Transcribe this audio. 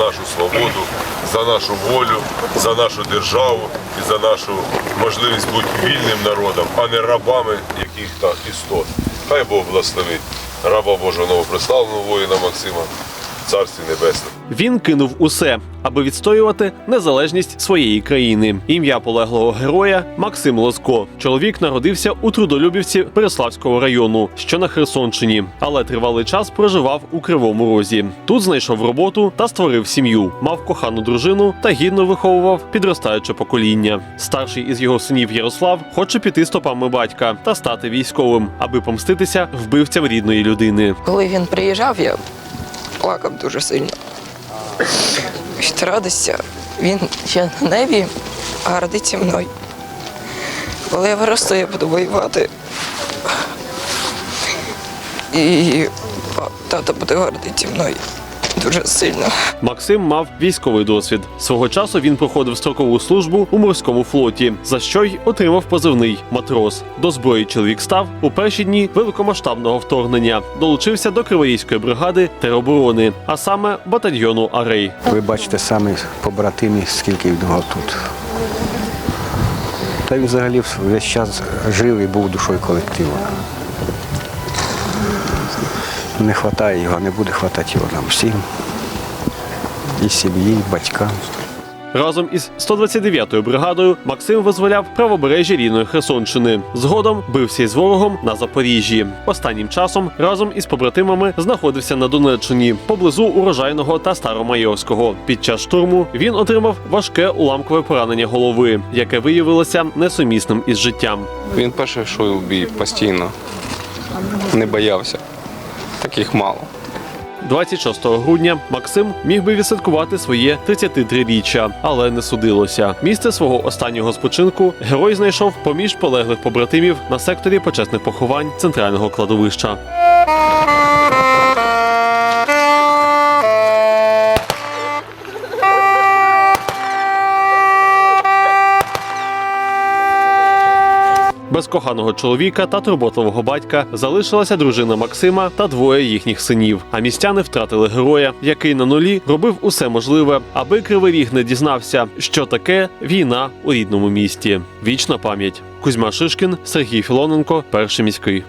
нашу свободу, за нашу волю, за нашу державу і за нашу можливість бути вільним народом, а не рабами яких-то істот. Хай Бог благословить раба Божого новоприставленого воїна Максима, царстві небесному. Він кинув усе, аби відстоювати незалежність своєї країни. Ім'я полеглого героя Максим Лоско. Чоловік народився у трудолюбівці Переславського району, що на Херсонщині, але тривалий час проживав у Кривому Розі. Тут знайшов роботу та створив сім'ю, мав кохану дружину та гідно виховував підростаюче покоління. Старший із його синів Ярослав хоче піти стопами батька та стати військовим, аби помститися вбивцям рідної людини. Коли він приїжджав, я плакав дуже сильно. Від він ще на небі гордиться мною. Коли я виросту, я буду воювати. І тато буде гордитися мною дуже сильно. Максим мав військовий досвід. Свого часу він проходив строкову службу у морському флоті, за що й отримав позивний матрос. До зброї чоловік став у перші дні великомасштабного вторгнення. Долучився до Криворізької бригади тероборони, а саме батальйону Арей. Ви бачите самі побратимі, скільки їх тут. Та він взагалі весь час жив і був душою колективу. Не вистачає його, не буде вистачати його нам всім. І сім'ї, і батькам. Разом із 129-ю бригадою Максим визволяв правобережжя рідної Херсонщини. Згодом бився із ворогом на Запоріжжі. Останнім часом разом із побратимами знаходився на Донеччині поблизу урожайного та Старомайорського. Під час штурму він отримав важке уламкове поранення голови, яке виявилося несумісним із життям. Він перший йшов у бій постійно, не боявся. Таких мало. 26 грудня Максим міг би відсвяткувати своє 33-річчя, але не судилося. Місце свого останнього спочинку герой знайшов поміж полеглих побратимів на секторі почесних поховань центрального кладовища. Без коханого чоловіка та турботливого батька залишилася дружина Максима та двоє їхніх синів. А містяни втратили героя, який на нулі робив усе можливе, аби кривий ріг не дізнався, що таке війна у рідному місті. Вічна пам'ять. Кузьма Шишкін, Сергій Філоненко, перший міський.